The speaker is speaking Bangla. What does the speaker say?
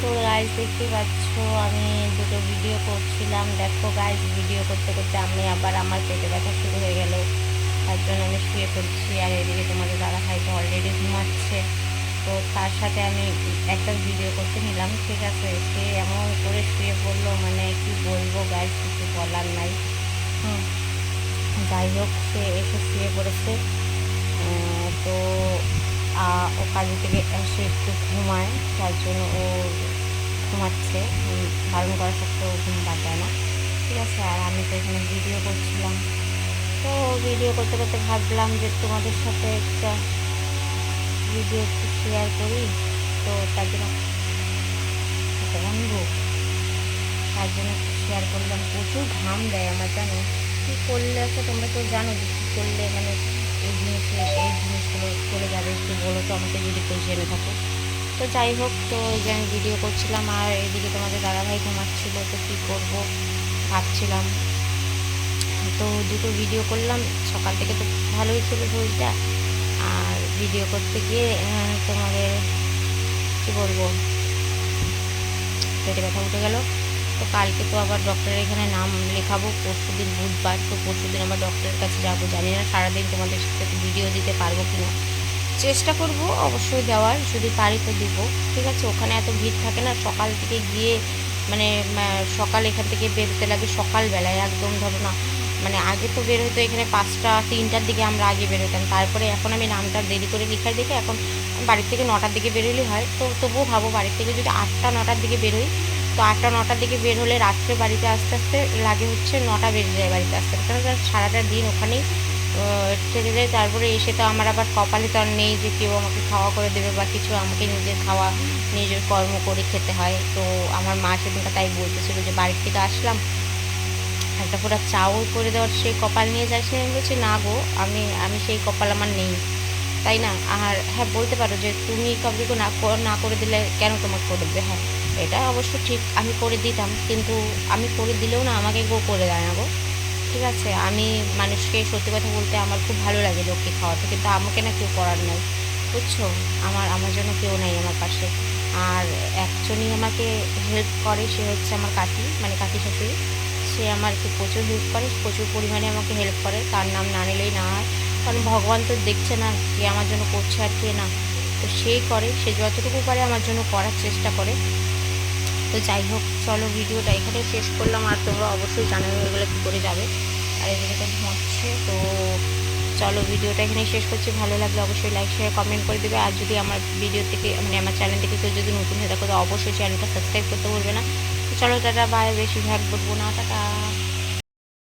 তো গাইজ দেখতে পাচ্ছ? আমি দুটো ভিডিও করছিলাম। দেখো গাইজ ভিডিও করতে করতে আমি আবার আমার পেটে ব্যথা শুরু হয়ে গেল। তার জন্য আমি শুয়ে পড়ছি আর এদিকে তোমাদের দাদা ভাই তো অলরেডি ঘুমাচ্ছে। তো তার সাথে আমি একটা ভিডিও করতে নিলাম। ঠিক আছে সে এমন করে শুয়ে পড়ল মানে কি বলব গাইজ কিছু বলার নাই। হুম। যাই হোক সে এসে শুয়ে পড়েছে। তো ও কাজে থেকে এসে একটু ঘুমায় তার জন্য ও ঘুমাচ্ছে। বারণ করা সত্ত্বেও ঘুম বাদ দেয় না। ঠিক আছে, আর আমি তো এখানে ভিডিও করছিলাম। তো ভিডিও করতে করতে ভাবলাম যে তোমাদের সাথে একটা ভিডিও একটু শেয়ার করি। তো তার জন্য বন্ধু, তার জন্য একটু শেয়ার করলাম। প্রচুর ঘাম দেয় আমার, জানো? কী করলে আছে তোমরা তো জানো যে কী করলে মানে এই জিনিসে, এই জিনিসগুলো চলে যাবে। একটু বলো তো আমাকে যদি কেউ জেনে থাকো তো যাই হোক, তো যে আমি ভিডিও করছিলাম আর এদিকে তোমাদের দাদাভাই ঘুমাচ্ছিল, তো কী করব ভাবছিলাম। তো দুটো ভিডিও করলাম, সকাল থেকে তো ভালোই ছিল শরীরটা। আর ভিডিও করতে গিয়ে তোমাদের কী বলব, পেটে ব্যথা উঠে গেল। তো কালকে তো আবার ডক্টরের এখানে নাম লেখাবো, পরশু দিন বুধবার, তো পরশু দিন আবার ডক্টরের কাছে যাব। জানি না সারাদিন তোমাদের সাথে ভিডিও দিতে পারব কি না চেষ্টা করব অবশ্যই দেওয়ার, যদি পারি তো দিব। ঠিক আছে, ওখানে এত ভিড় থাকে না, সকাল থেকে গিয়ে মানে সকাল এখান থেকে বেরোতে লাগে সকালবেলায়, একদম ধরো না মানে আগে তো বের হতো এখানে পাঁচটা, তিনটার দিকে আমরা আগে বেরোতাম তারপরে এখন আমি নামটা দেরি করে লিখাই দেখে এখন বাড়ির থেকে নটার দিকে বেরোলেই হয়। তো তবুও ভাবো বাড়ির থেকে যদি আটটা, নটার দিকে বেরোই, তো আটটা, নটার দিকে বের হলে রাত্রে বাড়িতে আস্তে আস্তে লাগে হচ্ছে নটা বেজে যায় বাড়িতে আসতে। কারণ সারাটা দিন ওখানেই আহ, থেকে যায়। তারপরে এসে তো আমার আবার কপালে তো আর নেই যে কেউ আমাকে খাওয়া করে দেবে বা কিছু আমাকে নিজের খাওয়া নিজের কর্ম করে খেতে হয়। তো আমার মা সেদিনটা তাই বলতেছিল যে বাড়ির থেকে আসলাম একটা পুরো চাও করে দেওয়ার সেই কপাল নিয়ে যাস না আমি বলছি না গো আমি আমি সেই কপাল আমার নেই। তাই না? আর হ্যাঁ বলতে পারো যে তুমি কাউকে না না করে দিলে কেন তোমাকে করে দেবে? হ্যাঁ এটা অবশ্য ঠিক আমি করে দিতাম। কিন্তু আমি করে দিলেও না আমাকে গো করে দেয় না গো। ঠিক আছে, আমি মানুষকে সত্যি কথা বলতে আমার খুব ভালো লাগে লোককে খাওয়াতে, কিন্তু আমাকে না কেউ করার নাই। বুঝছ? আমার আমার জন্য কেউ নেই আমার পাশে। আর একজনই আমাকে হেল্প করে, সে হচ্ছে আমার কাকি মানে কাকি শাশুড়ি। সে আমাকে প্রচুর হেল্প করে, প্রচুর পরিমাণে আমাকে হেল্প করে। তার নাম না নিলেই না হয়। কারণ ভগবান তো দেখছে না কে আমার জন্য করছে আর কে না। তো সেই করে, সে যতটুকু পারে আমার জন্য করার চেষ্টা করে। তো যাই হোক, চলো ভিডিওটা এখানে শেষ করলাম। আর তোমরা অবশ্যই জানাবে এগুলো কী করে যাবে। আর এদিকে হচ্ছে তো চলো ভিডিওটা এখানে শেষ করছি। ভালো লাগলে অবশ্যই লাইক শেয়ার কমেন্ট করে দেবে। আর যদি আমার ভিডিও থেকে মানে আমার চ্যানেল থেকে কেউ যদি নতুন হয়ে থাকো, তো অবশ্যই চ্যানেলটা সাবস্ক্রাইব করতে বলবে না। তো চলো দাদা বেশি ভাগ বলব না, টাটা।